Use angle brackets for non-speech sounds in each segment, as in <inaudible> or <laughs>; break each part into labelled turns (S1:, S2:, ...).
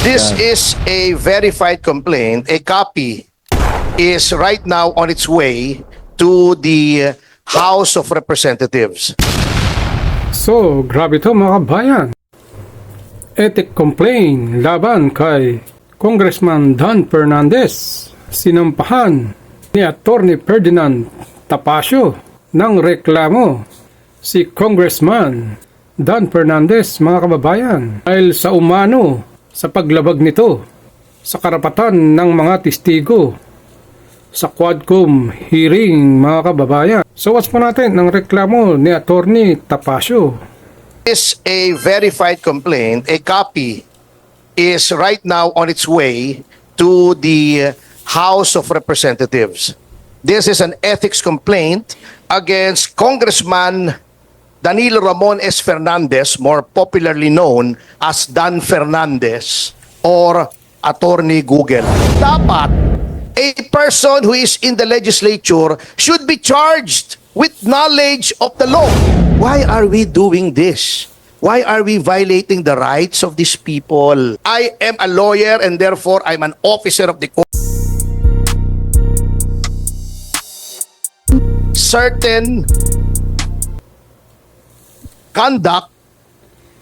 S1: This is a verified complaint. A copy is right now on its way to the House of Representatives.
S2: So, grabe to mga kabayan. Ethic complaint laban kay Congressman Dan Fernandez. Sinampahan ni Attorney Ferdinand Tapasio ng reklamo si Congressman Dan Fernandez mga kababayan dahil sa umano sa paglabag nito sa karapatan ng mga testigo sa Quadcom hearing mga kababayan. So watch po natin ng reklamo ni Attorney Tapasio.
S1: Is a verified complaint. A copy is right now on its way to the House of Representatives. This is an ethics complaint against Congressman Danilo Ramon S. Fernandez, more popularly known as Dan Fernandez or Attorney Google. Dapat a person who is in the legislature should be charged with knowledge of the law. Why are we doing this? Why are we violating the rights of these people? I am a lawyer and therefore I'm an officer of the court. Certain conduct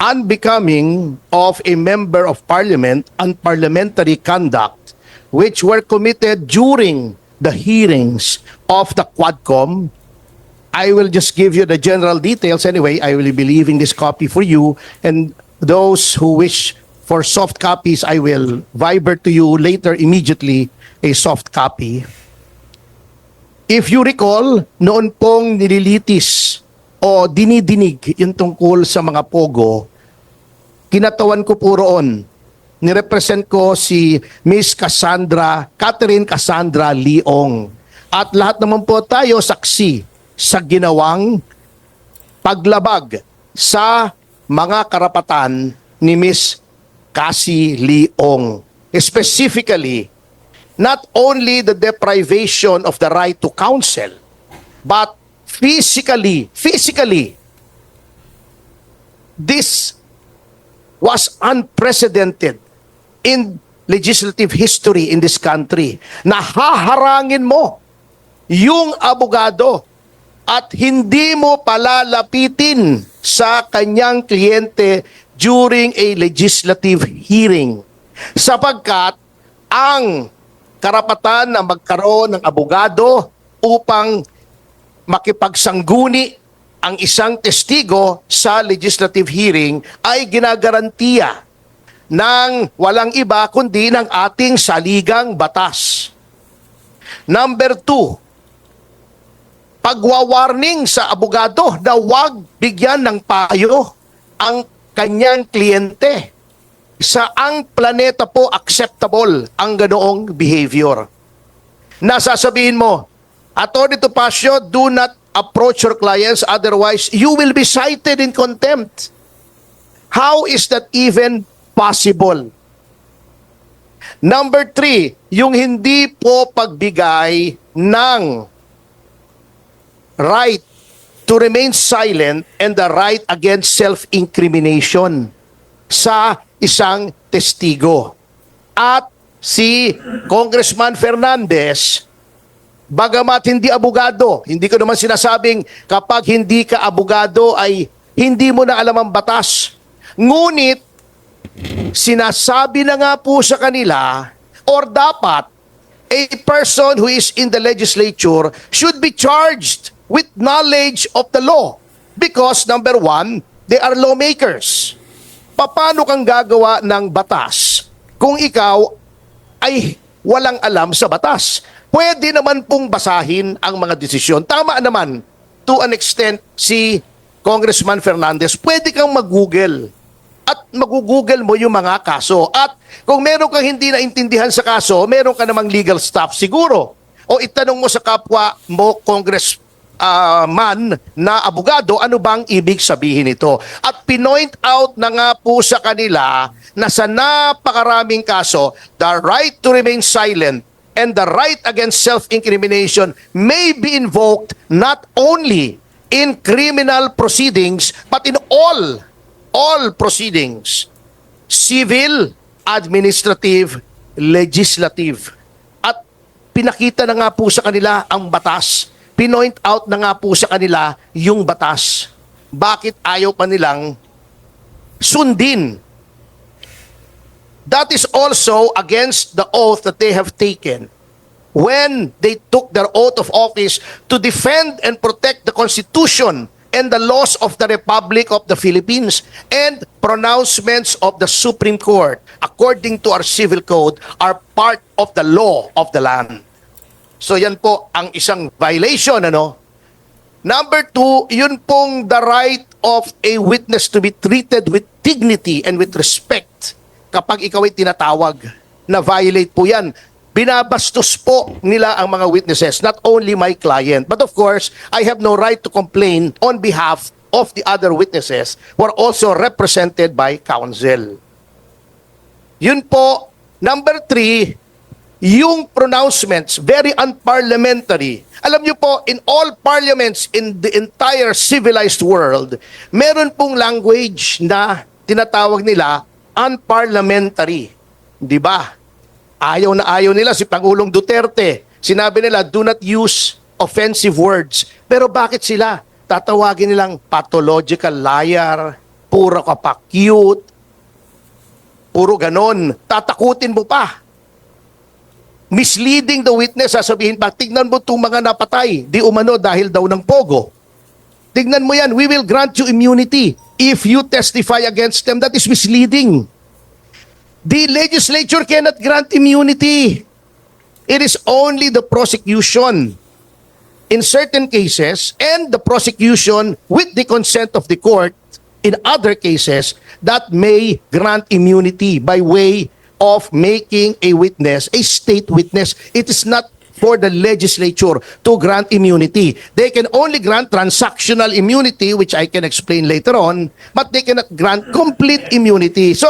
S1: unbecoming of a member of parliament and parliamentary conduct which were committed during the hearings of the Quadcom. I will just give you the general details anyway. I will be leaving this copy for you and those who wish for soft copies, I will viber to you later immediately a soft copy. If you recall, noon pong nililitis o dinidinig yung tungkol sa mga pogo, kinatawan ko po roon. Nirepresent ko si Miss Cassandra, Catherine Cassandra Leong. At lahat naman po tayo saksi sa ginawang paglabag sa mga karapatan ni Miss Cassie Leong. Specifically, not only the deprivation of the right to counsel, but physically, physically, this was unprecedented in legislative history in this country. Nahaharangin mo yung abogado at hindi mo palalapitin sa kanyang kliyente during a legislative hearing. Sapagkat ang karapatan na magkaroon ng abogado upang makipagsangguni ang isang testigo sa legislative hearing ay ginagarantiya ng walang iba kundi ng ating saligang batas. Number two, pagwawarning sa abogado na huwag bigyan ng payo ang kanyang kliyente. Saang planeta po acceptable ang ganoong behavior? Nasasabihin mo, Attorney Topacio, do not approach your clients otherwise you will be cited in contempt. How is that even possible? Number three, yung hindi po pagbigay ng right to remain silent and the right against self-incrimination sa isang testigo. At si Congressman Fernandez, bagamat hindi abogado, hindi ko naman sinasabing kapag hindi ka abogado ay hindi mo na alam ang batas. Ngunit, sinasabi na nga po sa kanila, or dapat, a person who is in the legislature should be charged with knowledge of the law. Because, number one, they are lawmakers. Paano kang gagawa ng batas kung ikaw ay walang alam sa batas? Pwede naman pong basahin ang mga desisyon. Tama naman, to an extent, si Congressman Fernandez, pwede kang mag-google at mag-google mo yung mga kaso. At kung meron kang hindi naintindihan sa kaso, meron ka namang legal staff siguro. O itanong mo sa kapwa mo, Congress ah, man na abogado, ano bang ibig sabihin nito? At pinoint out na nga po sa kanila na sa napakaraming kaso, the right to remain silent and the right against self-incrimination may be invoked not only in criminal proceedings but in all all proceedings civil administrative, legislative. At pinakita na nga po sa kanila ang batas. Pinoint out na nga po sa kanila yung batas. Bakit ayaw pa nilang sundin? That is also against the oath that they have taken when they took their oath of office to defend and protect the Constitution and the laws of the Republic of the Philippines and pronouncements of the Supreme Court according to our civil code are part of the law of the land. So yan po ang isang violation ano. Number two, yun pong the right of a witness to be treated with dignity and with respect kapag ikaw ay tinatawag na violate po yan. Binabastos po nila ang mga witnesses, not only my client. But of course, I have no right to complain on behalf of the other witnesses who are also represented by counsel. Yun po. Number three, yung pronouncements, very unparliamentary. Alam niyo po, in all parliaments in the entire civilized world, meron pong language na tinatawag nila unparliamentary. Di ba? Ayaw na ayaw nila si Pangulong Duterte. Sinabi nila, do not use offensive words. Pero bakit sila? Tatawagin nilang pathological liar, puro ka pa cute, puro ganon. Tatakutin mo pa misleading the witness, sasabihin pa, tignan mo itong mga napatay, di umano dahil daw ng pogo. Tignan mo yan, we will grant you immunity if you testify against them. That is misleading. The legislature cannot grant immunity. It is only the prosecution in certain cases and the prosecution with the consent of the court in other cases that may grant immunity by way of making a witness a state witness. It is not for the legislature to grant immunity. They can only grant transactional immunity, which I can explain later on, but they cannot grant complete immunity. So,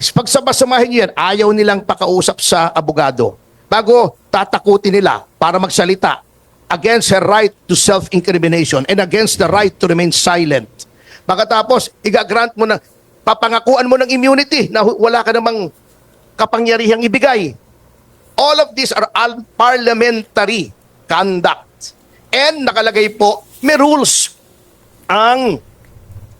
S1: pagsabasamahin nyo yan, ayaw nilang pakausap sa abogado bago tatakutin nila para magsalita against her right to self-incrimination and against the right to remain silent. Pagkatapos, igagrant mo na, papangakuan mo ng immunity na wala ka namang kapangyarihang ibigay. All of these are unparliamentary conduct. And nakalagay po, may rules ang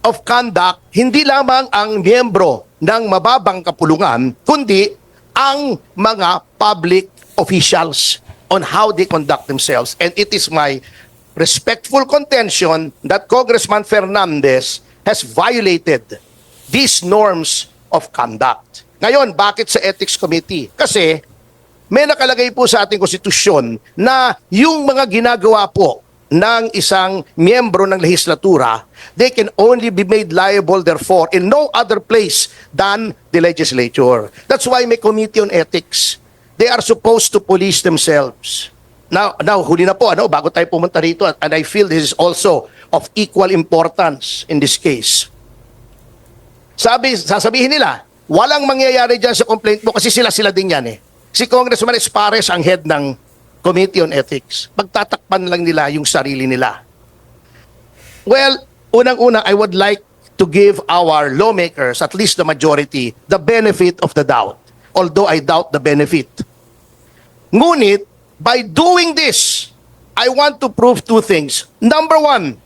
S1: of conduct, hindi lamang ang miyembro ng mababang kapulungan, kundi ang mga public officials on how they conduct themselves. And it is my respectful contention that Congressman Fernandez has violated these norms of conduct. Ngayon, bakit sa Ethics Committee? Kasi may nakalagay po sa ating konstitusyon na yung mga ginagawa po ng isang miyembro ng legislatura, they can only be made liable therefore in no other place than the legislature. That's why may committee on ethics. They are supposed to police themselves. Now, now huli na po, ano, bago tayo pumunta rito, and I feel this is also of equal importance in this case. Sabi, sasabihin nila, walang mangyayari dyan sa complaint mo kasi sila-sila din yan eh. Si Congressman Espares ang head ng Committee on Ethics. Pagtatakpan lang nila yung sarili nila. Well, unang-una, I would like to give our lawmakers, at least the majority, the benefit of the doubt. Although I doubt the benefit. Ngunit, by doing this, I want to prove two things. Number one,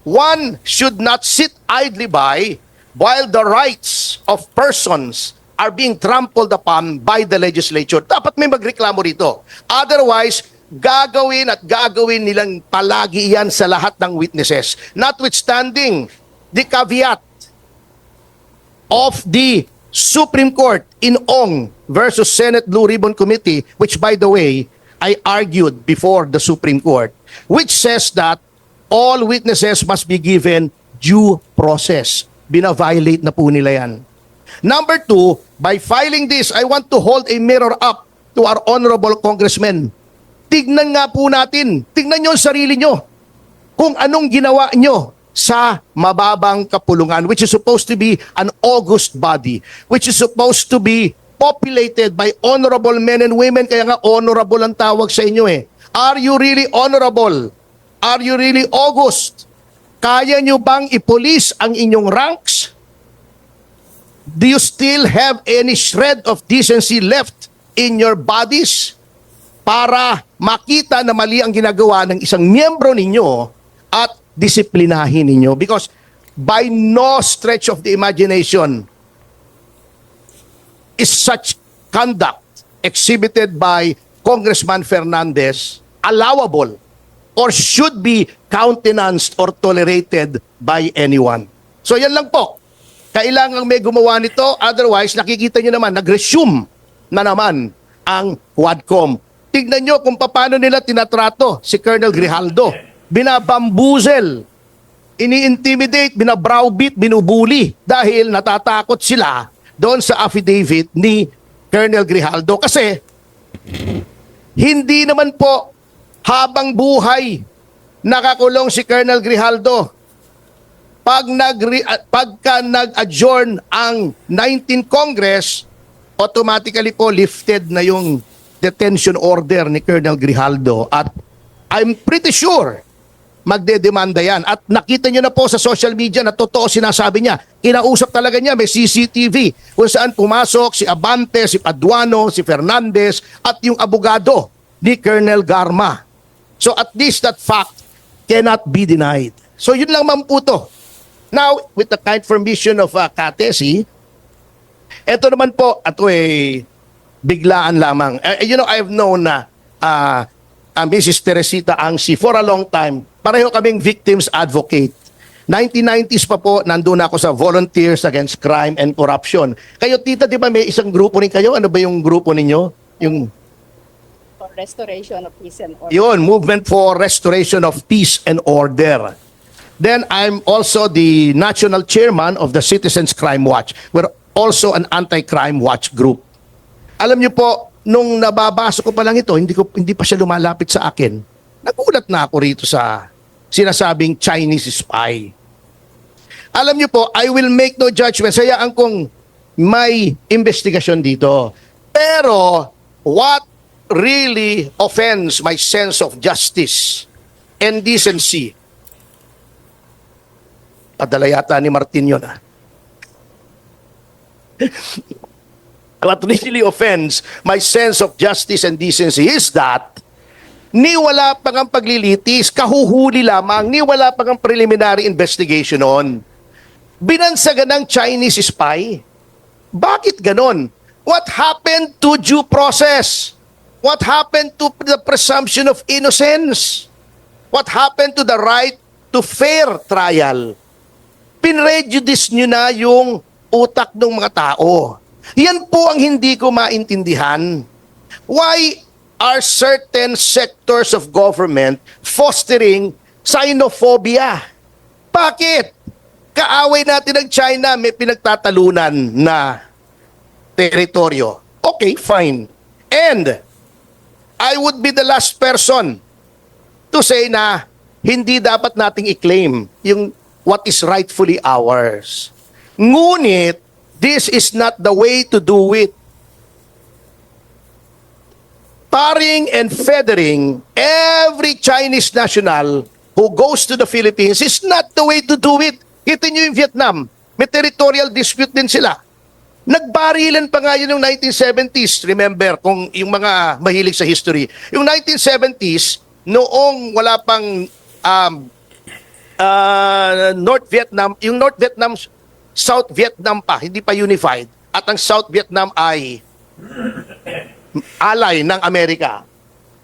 S1: one should not sit idly by while the rights of persons are being trampled upon by the legislature. Dapat may magreklamo rito. Otherwise, gagawin at gagawin nilang palagi yan sa lahat ng witnesses. Notwithstanding the caveat of the Supreme Court in Ong versus Senate Blue Ribbon Committee, which by the way, I argued before the Supreme Court, which says that all witnesses must be given due process. Bina-violate na po nila yan. Number two, by filing this, I want to hold a mirror up to our honorable congressmen. Tignan nga po natin, tignan nyo ang sarili nyo. Kung anong ginawa nyo sa mababang kapulungan which is supposed to be an august body which is supposed to be populated by honorable men and women. Kaya nga honorable ang tawag sa inyo eh. Are you really honorable? Are you really august? Kaya nyo bang ipolis ang inyong ranks Do you still have any shred of decency left in your bodies para makita na mali ang ginagawa ng isang miyembro ninyo at disiplinahin ninyo? Because by no stretch of the imagination is such conduct exhibited by Congressman Fernandez allowable or should be countenanced or tolerated by anyone. So yan lang po. Kailangang may gumawa nito, otherwise nakikita nyo naman, nag-resume na naman ang Quadcom. Tignan nyo kung paano nila tinatrato si Colonel Grijaldo. Binabambuzel, ini-intimidate, binabrowbeat, binubuli dahil natatakot sila doon sa affidavit ni Colonel Grijaldo. Kasi hindi naman po habang buhay nakakulong si Colonel Grijaldo. Pag nag pagka nag-adjourn ang 19 Congress, automatically po lifted na yung detention order ni Colonel Grijaldo at I'm pretty sure magdedemanda yan. At nakita nyo na po sa social media na totoo sinasabi niya. Kinausap talaga niya, may CCTV kung saan pumasok si Abante, si Paduano, si Fernandez at yung abogado ni Colonel Garma. So at least that fact cannot be denied. So yun lang man po to. Now, with the kind permission of uh, Katesi, eto naman po, ato eh, biglaan lamang. Eh, you know, I've known na uh, uh, Mrs. Teresita Angsi for a long time. Pareho kaming victims advocate. 1990s pa po, nandun ako sa Volunteers Against Crime and Corruption. Kayo, tita, di ba may isang grupo rin kayo? Ano ba yung grupo ninyo? Yung,
S3: for restoration of peace and order.
S1: yun, Movement for Restoration of Peace and Order. Then I'm also the national chairman of the Citizens Crime Watch. We're also an anti-crime watch group. Alam niyo po, nung nababasa ko pa lang ito, hindi ko hindi pa siya lumalapit sa akin. Nagulat na ako rito sa sinasabing Chinese spy. Alam niyo po, I will make no judgment. Sayaan kong may investigasyon dito. Pero what really offends my sense of justice and decency Padala yata ni Martin yun, ah. <laughs> What really offends my sense of justice and decency is that ni wala pang ang paglilitis, kahuhuli lamang, ni wala pang ang preliminary investigation on. Binansagan ng Chinese spy. Bakit ganon? What happened to due process? What happened to the presumption of innocence? What happened to the right to fair trial? Pinrejudice nyo na yung utak ng mga tao. Yan po ang hindi ko maintindihan. Why are certain sectors of government fostering xenophobia? Bakit? Kaaway natin ng China, may pinagtatalunan na teritoryo. Okay, fine. And I would be the last person to say na hindi dapat nating i-claim yung what is rightfully ours. Ngunit, this is not the way to do it. Paring and feathering every Chinese national who goes to the Philippines is not the way to do it. Kita nyo yung Vietnam, may territorial dispute din sila. Nagbarilan pa nga yun yung 1970s. Remember, kung yung mga mahilig sa history. Yung 1970s, noong wala pang um, uh, North Vietnam, yung North Vietnam, South Vietnam pa, hindi pa unified. At ang South Vietnam ay ally ng Amerika.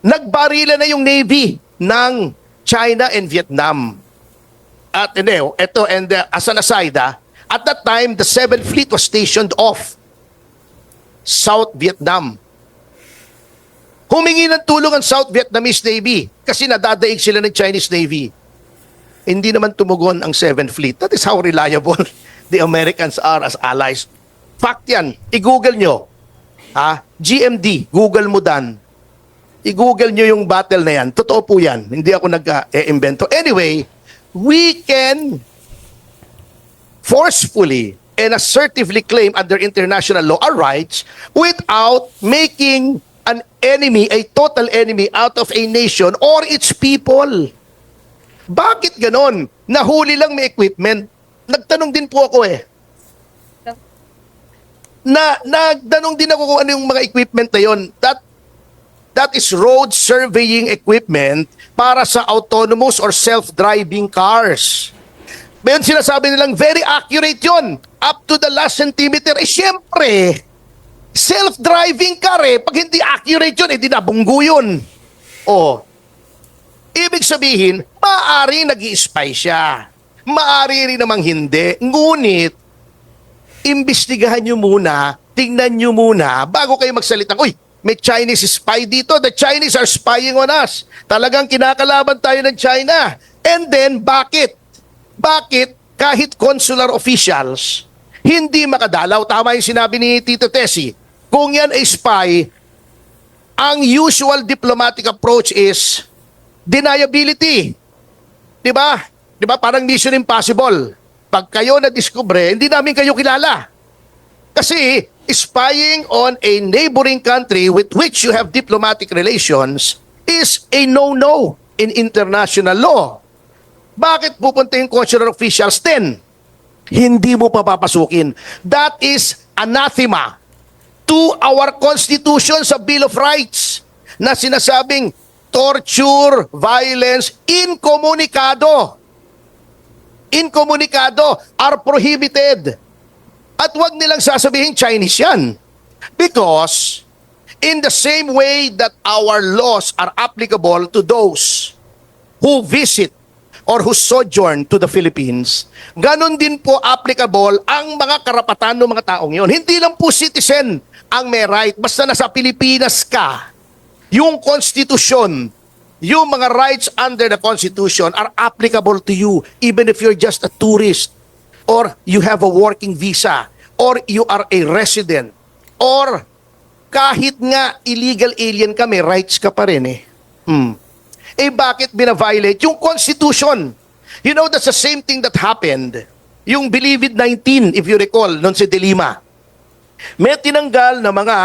S1: Nagbarila na yung Navy ng China and Vietnam. At hindi, ito, and uh, as an aside, ah, at that time, the 7th Fleet was stationed off South Vietnam. Humingi ng tulong ang South Vietnamese Navy kasi nadadaig sila ng Chinese Navy hindi naman tumugon ang 7th Fleet. That is how reliable <laughs> the Americans are as allies. Fact yan. I-google nyo. Ha? GMD. Google mo dan. I-google nyo yung battle na yan. Totoo po yan. Hindi ako nag-invento. Anyway, we can forcefully and assertively claim under international law our rights without making an enemy, a total enemy out of a nation or its people. Bakit ganon? Nahuli lang may equipment. Nagtanong din po ako eh. na nagdanong din ako kung ano yung mga equipment na yon. That that is road surveying equipment para sa autonomous or self-driving cars. Ngayon sinasabi nilang very accurate yon up to the last centimeter. Eh syempre, self-driving car eh, pag hindi accurate yun, eh di nabunggo yun. Oh, Ibig sabihin, maaari nag spy siya. Maaari rin namang hindi. Ngunit, imbestigahan nyo muna, tingnan nyo muna, bago kayo magsalita, Uy, may Chinese spy dito. The Chinese are spying on us. Talagang kinakalaban tayo ng China. And then, bakit? Bakit kahit consular officials hindi makadalaw? Tama yung sinabi ni Tito Tessie. Kung yan ay spy, ang usual diplomatic approach is deniability. 'Di ba? 'Di ba? Parang mission impossible. Pag kayo na discover, hindi namin kayo kilala. Kasi spying on a neighboring country with which you have diplomatic relations is a no-no in international law. Bakit pupunta yung consular officials 10? Hindi mo papapasukin. That is anathema to our Constitution sa Bill of Rights na sinasabing torture, violence, incomunicado. Incomunicado are prohibited. At wag nilang sasabihin Chinese yan. Because in the same way that our laws are applicable to those who visit or who sojourn to the Philippines, ganon din po applicable ang mga karapatan ng mga taong yon. Hindi lang po citizen ang may right. Basta nasa Pilipinas ka, yung konstitusyon, yung mga rights under the Constitution are applicable to you even if you're just a tourist or you have a working visa or you are a resident or kahit nga illegal alien ka, may rights ka pa rin eh. Hmm. Eh bakit bina-violate yung Constitution? You know, that's the same thing that happened. Yung Believe It 19, if you recall, noon si De Lima. May tinanggal na mga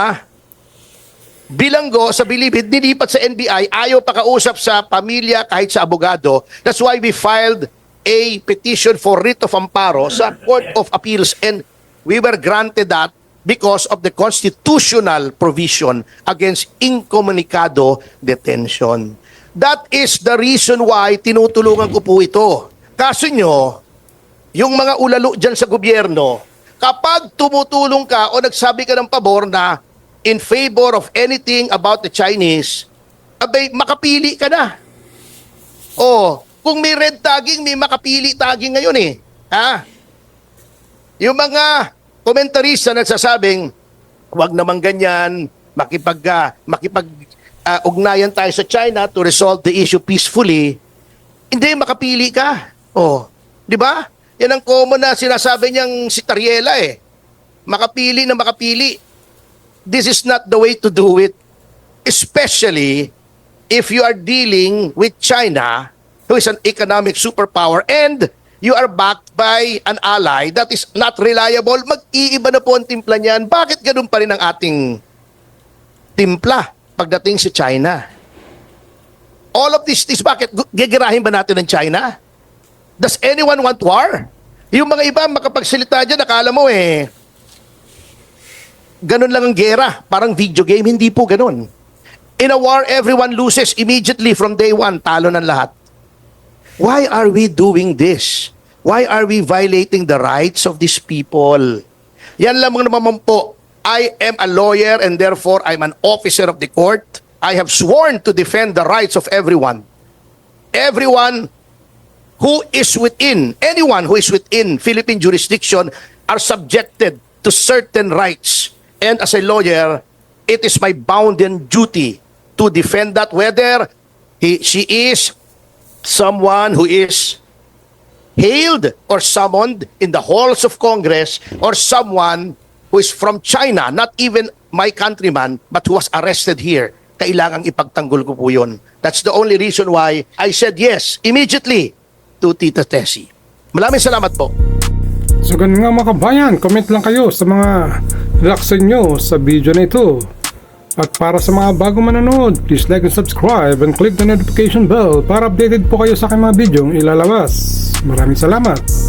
S1: bilanggo sa Bilibid, nilipat sa NBI, ayaw pakausap sa pamilya kahit sa abogado. That's why we filed a petition for writ of amparo sa Court of Appeals and we were granted that because of the constitutional provision against incommunicado detention. That is the reason why tinutulungan ko po ito. Kaso nyo, yung mga ulalo dyan sa gobyerno, kapag tumutulong ka o nagsabi ka ng pabor na in favor of anything about the Chinese, abay, makapili ka na. Oh, kung may red tagging, may makapili tagging ngayon eh. Ha? Yung mga komentarista na nagsasabing, wag naman ganyan, makipag, ah, makipag ah, ugnayan tayo sa China to resolve the issue peacefully, hindi, makapili ka. Oh, di ba? Yan ang common na sinasabi niyang si Tariela eh. Makapili na makapili. This is not the way to do it. Especially if you are dealing with China, who is an economic superpower, and you are backed by an ally that is not reliable, mag-iiba na po ang timpla niyan. Bakit ganun pa rin ang ating timpla pagdating sa China? All of these things, bakit? Gigirahin ba natin ng China? Does anyone want war? Yung mga iba makapagsalita dyan, nakala mo eh, ganun lang ang gera. Parang video game, hindi po ganun. In a war, everyone loses immediately from day one. Talo ng lahat. Why are we doing this? Why are we violating the rights of these people? Yan lamang naman po. I am a lawyer and therefore I'm an officer of the court. I have sworn to defend the rights of everyone. Everyone who is within, anyone who is within Philippine jurisdiction are subjected to certain rights. And as a lawyer, it is my bounden duty to defend that whether he, she is someone who is hailed or summoned in the halls of Congress or someone who is from China, not even my countryman, but who was arrested here. Kailangang ipagtanggol ko po yun. That's the only reason why I said yes immediately to Tita Tessie. Maraming salamat po.
S2: So ganun nga mga kabayan, comment lang kayo sa mga reaction nyo sa video na ito. At para sa mga bagong manonood, please like and subscribe and click the notification bell para updated po kayo sa aking mga video ilalabas. Maraming salamat!